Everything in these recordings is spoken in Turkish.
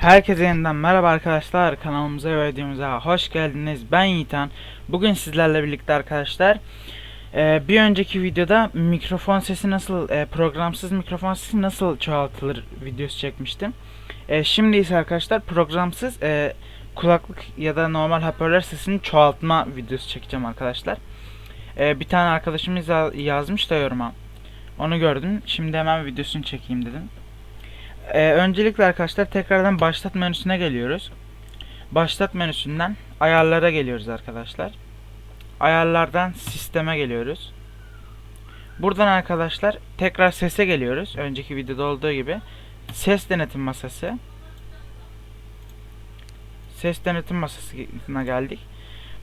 Herkese yeniden merhaba arkadaşlar kanalımıza ve videomuza hoş geldiniz. Ben Yiğitan. Bugün sizlerle birlikte arkadaşlar e, Bir önceki videoda mikrofon sesi nasıl e, programsız mikrofon sesi nasıl çoğaltılır videosu çekmiştim. E, Şimdi ise arkadaşlar programsız kulaklık ya da normal hoparlör sesini çoğaltma videosu çekeceğim arkadaşlar. Bir tane arkadaşımız ya- yazmış da yoruma. Onu gördüm. Şimdi hemen videosunu çekeyim dedim ee, öncelikle arkadaşlar tekrardan başlat menüsüne geliyoruz. Başlat menüsünden ayarlara geliyoruz arkadaşlar. Ayarlardan sisteme geliyoruz. Buradan arkadaşlar tekrar sese geliyoruz. Önceki videoda olduğu gibi. Ses denetim masası. Ses denetim masasına geldik.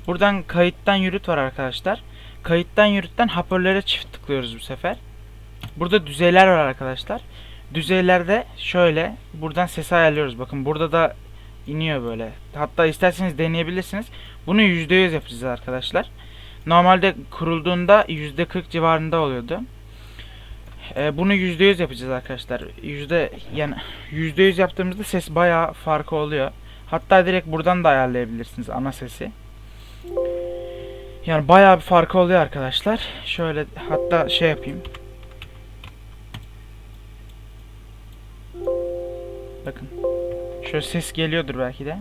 Buradan kayıttan yürüt var arkadaşlar. Kayıttan yürütten hoparlöre çift tıklıyoruz bu sefer. Burada düzeyler var arkadaşlar düzeylerde şöyle buradan sesi ayarlıyoruz. Bakın burada da iniyor böyle. Hatta isterseniz deneyebilirsiniz. Bunu %100 yapacağız arkadaşlar. Normalde kurulduğunda %40 civarında oluyordu. Ee, bunu %100 yapacağız arkadaşlar. Yüzde yani %100 yaptığımızda ses bayağı farkı oluyor. Hatta direkt buradan da ayarlayabilirsiniz ana sesi. Yani bayağı bir farkı oluyor arkadaşlar. Şöyle hatta şey yapayım. Bakın. Şöyle ses geliyordur belki de.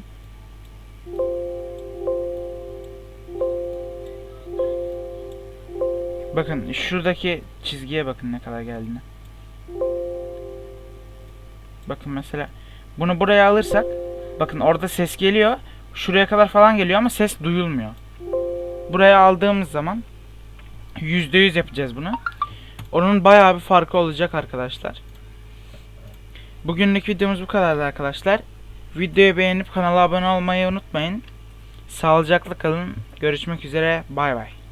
Bakın şuradaki çizgiye bakın ne kadar geldiğini. Bakın mesela bunu buraya alırsak bakın orada ses geliyor. Şuraya kadar falan geliyor ama ses duyulmuyor. Buraya aldığımız zaman %100 yapacağız bunu. Onun bayağı bir farkı olacak arkadaşlar. Bugünlük videomuz bu kadardı arkadaşlar. Videoyu beğenip kanala abone olmayı unutmayın. Sağlıcakla kalın. Görüşmek üzere. Bay bay.